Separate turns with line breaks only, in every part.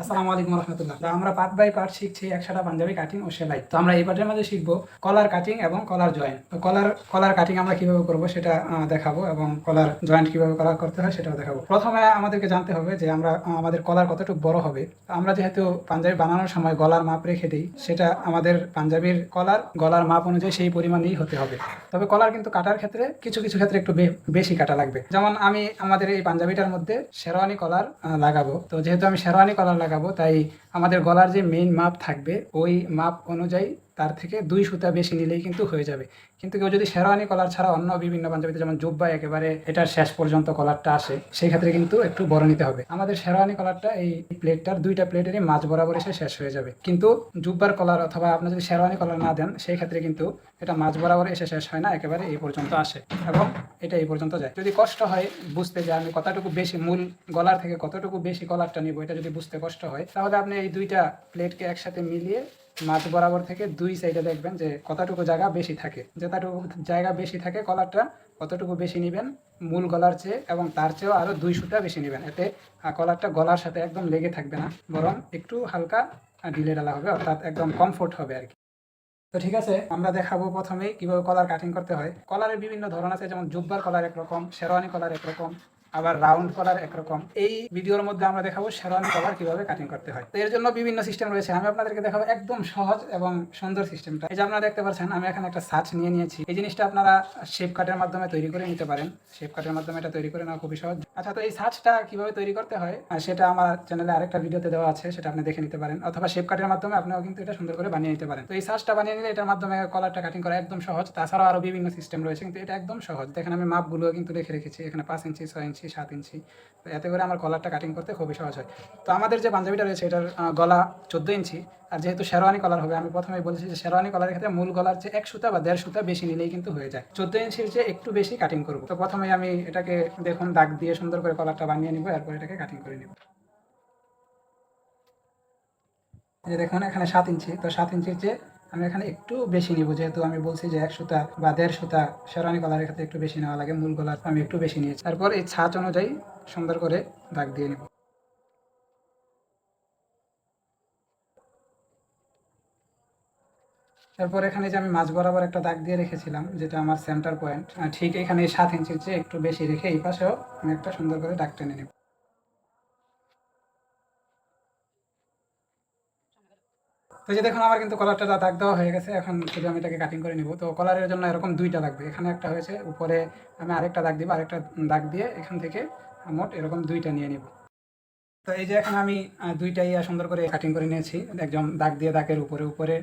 আসসালামু আলাইকুম রহমতুল্লাহ তো আমরা পার্ট বাই পার্ট শিখছি, একসাথে পাঞ্জাবি কাটিং ও সেলাই। তো আমরা এই পার্টের মধ্যে শিখব কলার কাটিং এবং কলার জয়েন্ট তো কলার কলার কাটিং আমরা কীভাবে করব সেটা দেখাবো এবং কলার জয়েন্ট কীভাবে কলার করতে হয় সেটাও দেখাবো। প্রথমে আমাদেরকে জানতে হবে যে আমরা, আমাদের কলার কতটুকু বড় হবে। আমরা যেহেতু পাঞ্জাবি বানানোর সময় গলার মাপ রেখে দিই, সেটা আমাদের পাঞ্জাবির কলার গলার মাপ অনুযায়ী সেই পরিমাণেই হতে হবে। তবে কলার কিন্তু কাটার ক্ষেত্রে কিছু কিছু ক্ষেত্রে একটু বেশি কাটা লাগবে। যেমন আমি আমাদের এই পাঞ্জাবিটার মধ্যে শেরওয়ানি কলার লাগাবো। তো যেহেতু আমি শেরওয়ানি কলার লাগাবো তাই আমাদের গলার যে মেইন মাপ থাকবে ওই মাপ অনুযায়ী তার থেকে দুই সুতা বেশি নিলেই কিন্তু হয়ে যাবে। কিন্তু কেউ যদি শেরওয়ানি কলার ছাড়া অন্য বিভিন্ন পাঞ্জাবিতে যেমন জুব্বা একেবারে এটার শেষ পর্যন্ত কলারটা আসে, সেই ক্ষেত্রে কিন্তু একটু বড় নিতে হবে। আমাদের শেরওয়ানি কলারটা এই প্লেটটার দুইটা প্লেটেরই মাঝ বরাবর এসে শেষ হয়ে যাবে। কিন্তু জুব্বার কলার অথবা আপনি যদি শেরওয়ানি কলার না দেন, সেই ক্ষেত্রে কিন্তু এটা মাঝ বরাবর এসে শেষ হয় না, একেবারে এই পর্যন্ত আসে এবং এটা এই পর্যন্ত যায়। যদি কষ্ট হয় বুঝতে যে আমি কতটুকু বেশি মূল গলার থেকে কতটুকু বেশি কলারটা নিব, এটা যদি বুঝতে কষ্ট হয়, তাহলে আপনি এই দুইটা প্লেটকে একসাথে মিলিয়ে মাঝ বরাবর থেকে দুই সাইডে দেখবেন যে কতটুকু জায়গা বেশি থাকে। যতটুকু জায়গা বেশি থাকে কলারটা কতটুকু বেশি নেবেন মূল গলার চেয়ে এবং তার চেয়েও আরও দুই সুতা বেশি নেবেন। এতে কলারটা গলার সাথে একদম লেগে থাকবে না, বরং একটু হালকা ঢিলে ডালা হবে, অর্থাৎ একদম কমফোর্ট হবে আর কি। তো ঠিক আছে, আমরা দেখাবো প্রথমেই কীভাবে কলার কাটিং করতে হয়। কলারের বিভিন্ন ধরন আছে, যেমন জুব্বার কলার একরকম, শেরওয়ানি কলার একরকম আবার রাউন্ড কলার একরকম। এই ভিডিওর মধ্যে আমরা দেখাবো শেরওয়ানি কলার কীভাবে কাটিং করতে হয়। তো এর জন্য বিভিন্ন সিস্টেম রয়েছে। আমি আপনাদেরকে দেখাবো একদম সহজ এবং সুন্দর সিস্টেমটা এই যে আপনারা দেখতে পাচ্ছেন, আমি এখানে একটা সার্চ নিয়ে নিয়েছি। এই জিনিসটা আপনারা শেপ কাটের মাধ্যমে তৈরি করে নিতে পারেন। শেপ কাটের মাধ্যমে এটা তৈরি করে নেওয়া খুবই সহজ। আচ্ছা তো এই সার্চটা কীভাবে তৈরি করতে হয় সেটা আমার চ্যানেলে আরেকটা ভিডিওতে দেওয়া আছে, সেটা আপনি দেখে নিতে পারেন। অথবা শেপ কাটের মাধ্যমে আপনিও কিন্তু এটা সুন্দর করে বানিয়ে নিতে পারেন। তো এই সার্চটা বানিয়ে নিলে এটার মাধ্যমে কলারটা কাটিং করা একদম সহজ। তাছাড়াও আরও বিভিন্ন সিস্টেম রয়েছে, কিন্তু এটা একদম সহজ। দেখেন আমি মাপগুলো কিন্তু রেখে রেখেছি। এখানে পাঁচ ইঞ্চি ছয় ইঞ্চি সাত ইঞ্চি। তো এতে করে আমার কলারটা কাটিং করতে খুবই সহজ হয়। তো আমাদের যে পাঞ্জাবিটা রয়েছে, এটার গলা চোদ্দ ইঞ্চি। আর যেহেতু শেরওয়ানি কলার হবে, আমি প্রথমেই বলেছি যে শেরওয়ানি কলারের ক্ষেত্রে মূল গলার চেয়ে এক সুতা বা দেড় সুতা বেশি নিলেই কিন্তু হয়ে যায়। চোদ্দ ইঞ্চির চেয়ে একটু বেশি কাটিং করব। তো প্রথমে আমি এটাকে দেখুন, দাগ দিয়ে সুন্দর করে কলারটা বানিয়ে নিব, এরপর এটাকে কাটিং করে নিব। যে দেখুন, এখানে সাত ইঞ্চি। তো সাত ইঞ্চির চেয়ে আমি এখানে একটু বেশি নিব, যেহেতু আমি বলছি যে এক সুতা বা দেড় সুতা শেরানি কলারের ক্ষেত্রে একটু বেশি নেওয়া লাগে, মূল গলার আমি একটু বেশি নিয়েছি। তারপর এই ছাঁচ অনুযায়ী সুন্দর করে দাগ দিয়ে নিব। তারপর এখানে যে আমি মাঝ বরাবর একটা দাগ দিয়ে রেখেছিলাম, যেটা আমার সেন্টার পয়েন্ট ঠিক এখানে সাত ইঞ্চির চেয়ে একটু বেশি রেখে এই পাশেও আমি একটা সুন্দর করে দাগ টেনে নেব। তো যে দেখুন আমার কিন্তু কলারটা দাগ দেওয়া হয়ে গেছে। এখন শুধু আমি এটাকে কাটিং করে নিব। তো কলারের জন্য এরকম দুইটা লাগবে এখানে একটা হয়েছে, উপরে আমি আরেকটা দাগ দিব, আরেকটা দাগ দিয়ে এখান থেকে মোট এরকম দুইটা নিয়ে নিব। তো এই যে এখন আমি আহ, দুইটাই সুন্দর করে কাটিং করে নিয়েছি। একদম দাগ দিয়ে দাগের উপরে উপরে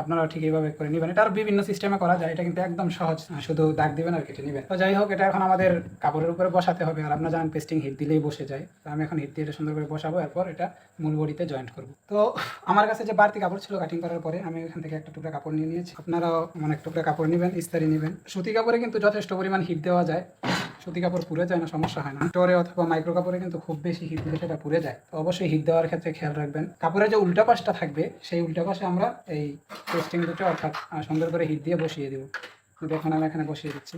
আপনারাও ঠিক এইভাবে করে নেবেন। এটা আরও বিভিন্ন সিস্টেমে করা যায় এটা কিন্তু একদম সহজ। শুধু দাগ দিবেন আর কেটে নেবেন। তো যাই হোক এটা এখন আমাদের কাপড়ের উপরে বসাতে হবে। আর আপনারা জানেন পেস্টিং হিট দিলেই বসে যায়। তো আমি এখন হিট দিয়ে এটা সুন্দর করে বসাবো এরপর এটা মূল বডিতে জয়েন্ট করব। তো আমার কাছে যে বাড়তি কাপড় ছিল কাটিং করার পরে আমি এখান থেকে একটা টুকরা কাপড় নিয়ে নিয়েছি। আপনারাও অনেক টুকরা কাপড় নেবেন ইস্তারি নেবেন। সুতি কাপড়ে কিন্তু যথেষ্ট পরিমাণ হিট দেওয়া যায়। সুতি কাপড় পুড়ে যায় না, সমস্যা হয় না। স্টোরে অথবা মাইক্রো কাপড়ে কিন্তু খুব বেশি হিট দিলে সেটা পুড়ে যায়। তো অবশ্যই হিট দেওয়ার ক্ষেত্রে খেয়াল রাখবেন। কাপড়ের যে উল্টা পাশটা থাকবে, সেই উল্টা পাশে আমরা এই পেস্টিং দুটো অর্থাৎ সুন্দর করে হিট দিয়ে বসিয়ে দেবো। দেখুন আমি এখানে বসিয়ে দিচ্ছি।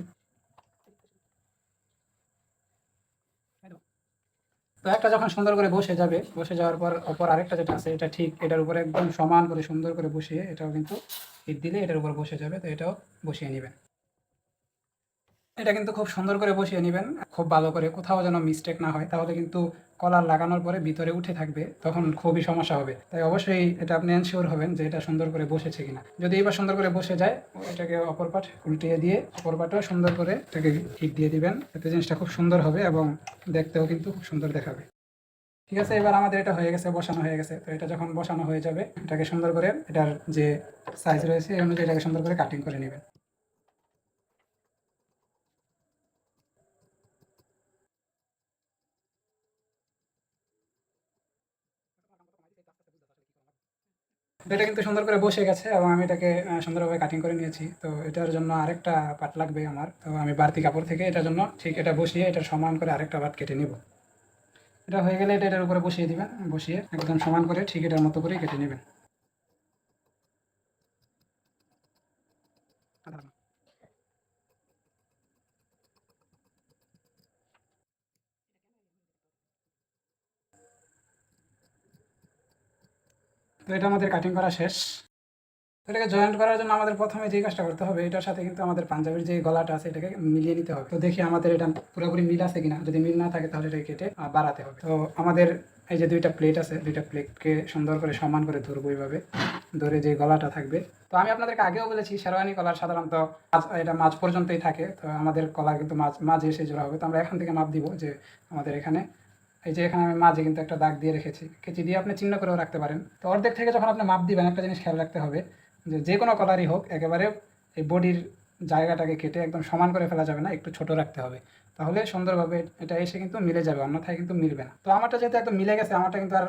তো একটা যখন সুন্দর করে বসে যাবে, বসে যাওয়ার পর অপর আরেকটা যেটা আছে, এটা ঠিক এটার উপরে একদম সমান করে সুন্দর করে বসিয়ে এটাও কিন্তু হিট দিলে এটার উপর বসে যাবে, তো এটাও বসিয়ে নেবেন। এটা কিন্তু খুব সুন্দর করে বসিয়ে নেবেন, খুব ভালো করে। কোথাও যেন মিস্টেক না হয়, তাহলে কিন্তু কলার লাগানোর পরে ভিতরে উঠে থাকবে, তখন খুবই সমস্যা হবে। তাই অবশ্যই এটা আপনি এনশিওর হবেন যে এটা সুন্দর করে বসেছে কিনা। যদি এবার সুন্দর করে বসে যায়, এটাকে অপর পাট উল্টিয়ে দিয়ে অপর পাটও সুন্দর করে এটাকে হিট দিয়ে দিবেন। এতে জিনিসটা খুব সুন্দর হবে এবং দেখতেও কিন্তু খুব সুন্দর দেখাবে। ঠিক আছে, এবার আমাদের এটা হয়ে গেছে, বসানো হয়ে গেছে। তো এটা যখন বসানো হয়ে যাবে, এটাকে সুন্দর করে, এটার যে সাইজ রয়েছে, এই অনুযায়ী এটাকে সুন্দর করে কাটিং করে নেবেন। এটা কিন্তু সুন্দর করে বসে গেছে এবং আমি এটাকে সুন্দরভাবে কাটিং করে নিয়েছি। তো এটার জন্য আরেকটা পাট লাগবে আমার। তো আমি বাড়তি কাপড় থেকে এটার জন্য ঠিক এটা বসিয়ে এটা সমান করে আরেকটা পাট কেটে নিব। এটা হয়ে গেলে এটা এটার উপরে বসিয়ে দিবেন। বসিয়ে একদম সমান করে ঠিক এটার মতো করে কেটে নেবেন। তো এটা আমাদের কাটিং করা শেষ। এটাকে জয়েন্ট করার জন্য আমাদের প্রথমে যে কাজটা করতে হবে, এটার সাথে কিন্তু আমাদের পাঞ্জাবির যে গলাটা আছে, এটাকে মিলিয়ে নিতে হবে। তো দেখি আমাদের এটা পুরোপুরি মিল আছে কিনা। যদি মিল না থাকে তাহলে এটাকে কেটে বাড়াতে হবে। তো আমাদের এই যে দুইটা প্লেট আছে, দুইটা প্লেটকে সুন্দর করে সমান করে ধরবো এইভাবে। ধরে যে গলাটা থাকবে। তো আমি আপনাদেরকে আগেও বলেছি, শেরওয়ানি কলার সাধারণত এটা মাঝ পর্যন্তই থাকে। তো আমাদের কলার কিন্তু মাঝ মাঝে এসে জোড়া হবে। তো আমরা এখান থেকে মাপ দিব যে আমাদের এখানে এই যে এখানে আমি মাঝে কিন্তু একটা দাগ দিয়ে রেখেছি, কেচি দিয়ে আপনি চিহ্ন করেও রাখতে পারেন। তো অর্ধেক থেকে যখন আপনি মাপ দিবেন, একটা জিনিস খেয়াল রাখতে হবে যে যে কোনো কলারই হোক, একেবারে এই বডির জায়গাটাকে কেটে একদম সমান করে ফেলা যাবে না, একটু ছোট রাখতে হবে। তাহলে সুন্দরভাবে এটা এসে কিন্তু মিলে যাবে, অন্যথায় কিন্তু মিলবে না। তো আমারটা যেহেতু একদম মিলে গেছে, আমারটা কিন্তু আর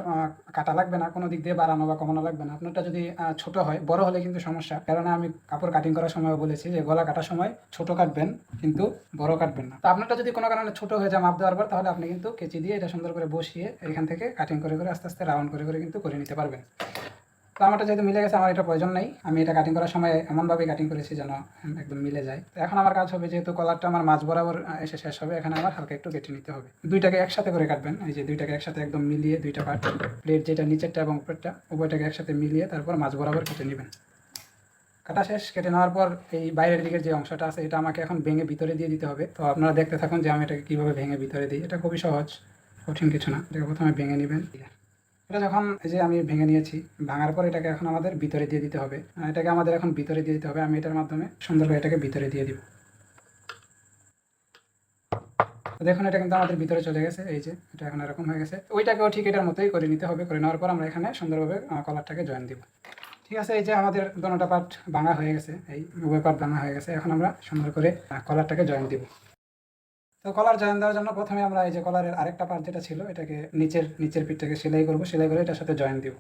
কাটা লাগবে না, কোনো দিক দিয়ে বাড়ানো বা কমানো লাগবে না। আপনারটা যদি ছোট হয়, বড় হলে কিন্তু সমস্যা। কারণ আমি কাপড় কাটিং করার সময় বলেছি যে, গলা কাটার সময় ছোট কাটবেন, কিন্তু বড় কাটবেন না। তো আপনারটা যদি কোনো কারণে ছোট হয়ে যায়, মাপ দেওয়ার পর, তাহলে আপনি কিন্তু কেচি দিয়ে এটা সুন্দর করে বসিয়ে এখান থেকে কাটিং করে করে আস্তে আস্তে রাউন্ড করে করে কিন্তু করে নিতে পারবেন। তো আমারটা যেহেতু মিলে গেছে, আমার এটা প্রয়োজন নেই। আমি এটা কাটিং করার সময় এমনভাবে কাটিং করেছি যেন একদম মিলে যায়। তো এখন আমার কাজ হবে যেহেতু কলারটা আমার মাঝ বরাবর এসে শেষ হবে, এখানে আমার হালকা একটু কেটে নিতে হবে। দুইটাকে একসাথে করে কাটবেন, এই যে দুইটাকে একসাথে একদম মিলিয়ে দুইটা পার্ট প্লেট যেটা নিচেরটা এবং উপরেরটা, উভয়টাকে একসাথে মিলিয়ে তারপর মাঝ বরাবর কেটে নেবেন। কাটা শেষ, কেটে নেওয়ার পর এই বাইরের দিকের যে অংশটা আছে, এটা আমাকে এখন ভেঙে ভিতরে দিয়ে দিতে হবে। তো আপনারা দেখতে থাকুন যে আমি এটাকে কীভাবে ভেঙে ভিতরে দিই। এটা খুবই সহজ, কঠিন কিছু না। এটাকে প্রথমে ভেঙে নেবেন। এটা যখন এই যে আমি ভেঙে নিয়েছি, ভাঙার পর এটাকে এখন আমাদের ভিতরে দিয়ে দিতে হবে। এটাকে আমাদের এখন ভিতরে দিয়ে দিতে হবে। আমি এটার মাধ্যমে সুন্দর করে এটাকে ভিতরে দিয়ে দিব। দেখুন, এটা কিন্তু আমাদের ভিতরে চলে গেছে। এই যে, এটা এখন এরকম হয়ে গেছে। ওইটাকেও ঠিক এটার মতোই করে নিতে হবে। করে নেওয়ার পর আমরা এখানে সুন্দরভাবে কলারটাকে জয়েন দিব। ঠিক আছে, এই যে আমাদের দোনোটা পার্ট ভাঙা হয়ে গেছে। এই উভয় পার্ট ভাঙা হয়ে গেছে। এখন আমরা সুন্দর করে কলারটাকে জয়েন দিব। তো কলার জয়েন দেওয়ার জন্য প্রথমে আমরা এই যে কলারের আরেকটা পার্ট যেটা ছিল, এটাকে নিচের নিচের পিঠটাকে সেলাই করব। সেলাই করে এটার সাথে জয়েন দিব।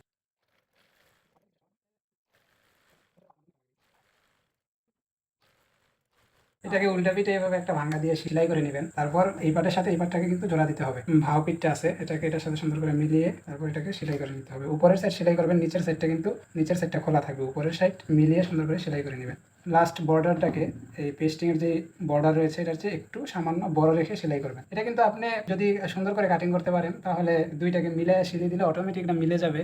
এটাকে উল্টা পিঠে এভাবে একটা ভাঙা দিয়ে সেলাই করে নেবেন। তারপর এই পাটের সাথে এই পাটটাকে কিন্তু জোড়া দিতে হবে। ভাও পিঠটা আছে, এটাকে এটার সাথে সুন্দর করে মিলিয়ে তারপর এটাকে সেলাই করে নিতে হবে। উপরের সাইড সেলাই করবেন, নিচের সাইডটা কিন্তু, নিচের সাইডটা খোলা থাকবে। উপরের সাইড মিলিয়ে সুন্দর করে সেলাই করে নেবেন। লাস্ট বর্ডারটাকে এই পেস্টিংয়ের যে বর্ডার রয়েছে এটা চেয়ে একটু সামান্য বড় রেখে সেলাই করবেন। এটা কিন্তু আপনি যদি সুন্দর করে কাটিং করতে পারেন, তাহলে দুইটাকে মিলে সিলিয়ে দিলে অটোমেটিকটা মিলে যাবে।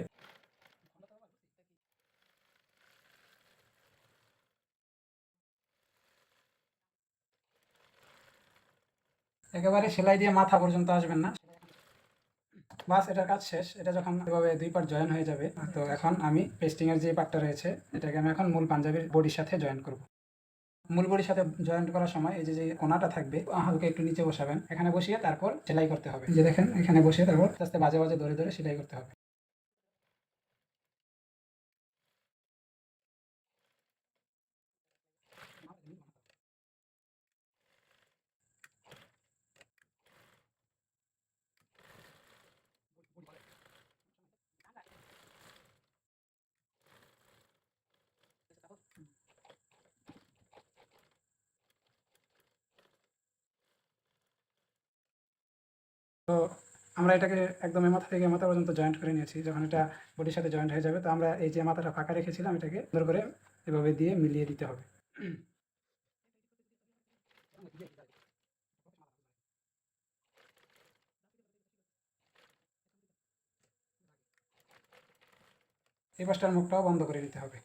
একেবারে সেলাই দিয়ে মাথা পর্যন্ত আসবেন না। বাস, এটার কাজ শেষ। এটা যখন এভাবে দুই পার্ট জয়েন হয়ে যাবে, তো এখন আমি পেস্টিংয়ের যে পার্টটা রয়েছে, এটাকে আমি এখন মূল পাঞ্জাবির বডির সাথে জয়েন করব। মূল বডির সাথে জয়েন্ট করার সময় এই যে যে কোনাটা থাকবে, হালকা একটু নিচে বসাবেন। এখানে বসিয়ে তারপর সেলাই করতে হবে। যে দেখেন, এখানে বসিয়ে তারপর আস্তে বাজে বাজে ধরে ধরে সেলাই করতে হবে। তো আমরা এটাকে একদম মাথা থেকে মাথা পর্যন্ত জয়েন্ট করে নিয়েছি, যখন এটা বডির সাথে জয়েন্ট হয়ে যাবে, তো আমরা এই যে মাথাটা ফাঁকা রেখেছিলাম, এটাকে সুন্দর করে এভাবে দিয়ে মিলিয়ে দিতে হবে। এই পাশটার মুখটাও বন্ধ করে নিতে হবে।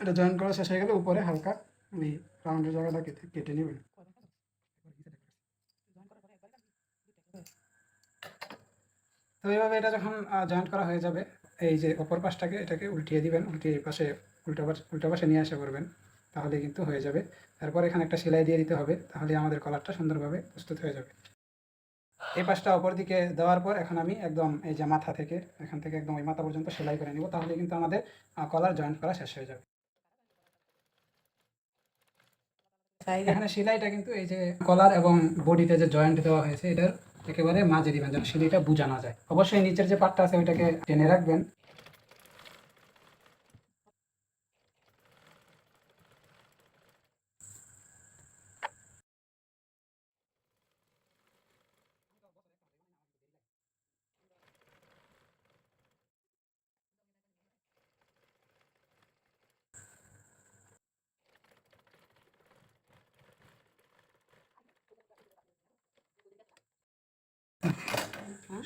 এটা জয়েন করা শেষ হয়ে গেলে উপরে হালকা ওই রাউন্ডের জায়গাটা কেটে কেটে নেবেন। তো এইভাবে এটা যখন জয়েন্ট করা হয়ে যাবে, এই যে অপর পাশটাকে এটাকে উল্টিয়ে দিবেন, উল্টিয়ে পাশে উল্টা পাশে উল্টা পাশে নিয়ে আসা করবেন তাহলে কিন্তু হয়ে যাবে। তারপর এখানে একটা সেলাই দিয়ে দিতে হবে, তাহলে আমাদের কলারটা সুন্দরভাবে প্রস্তুত হয়ে যাবে। এই পাশটা অপর দিকে দেওয়ার পর এখন আমি একদম এই যে মাথা থেকে, এখান থেকে একদম ওই মাথা পর্যন্ত সেলাই করে নিব তাহলে কিন্তু আমাদের কলার জয়েন্ট করা শেষ হয়ে যাবে। এখানে সেলাইটা কিন্তু এই যে কলার এবং বডিতে যে জয়েন্ট দেওয়া হয়েছে এটার একেবারে মাঝে দিবেন যেন সেলাইটা বোঝা না যায়। অবশ্যই নিচের যে পাটটা আছে ওইটাকে টেনে রাখবেন।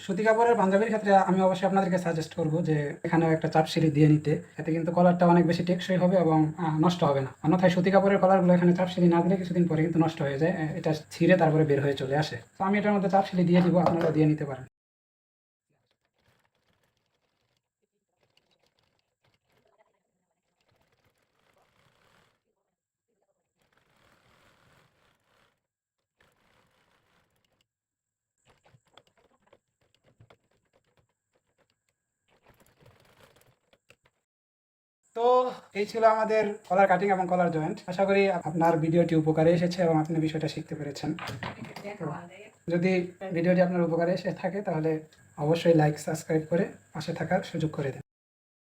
সুতি কাপড়ের পাঞ্জাবির ক্ষেত্রে আমি অবশ্যই আপনাদেরকে সাজেস্ট করব যে এখানেও একটা চাপ সিঁড়ি দিয়ে নিতে। এতে কিন্তু কলারটা অনেক বেশি টেকসই হবে এবং নষ্ট হবে না। অন্যথায় সুতি কাপড়ের কলারগুলো এখানে চাপ সিঁড়ি না দিলে কিছুদিন পরে কিন্তু নষ্ট হয়ে যায় এটা ছিঁড়ে তারপরে বের হয়ে চলে আসে। তো আমি এটার মধ্যে চাপ সিঁড়ি দিয়ে দিব আপনারা দিয়ে নিতে পারেন। তো এই ছিল আমাদের কলার কাটিং এবং কলার জয়েন্ট আশা করি আপনার ভিডিওটি উপকারে এসেছে এবং আপনি বিষয়টা শিখতে পেরেছেন। যদি ভিডিওটি আপনার উপকারে এসে থাকে, তাহলে অবশ্যই লাইক সাবস্ক্রাইব করে পাশে থাকার সুযোগ করে দেন।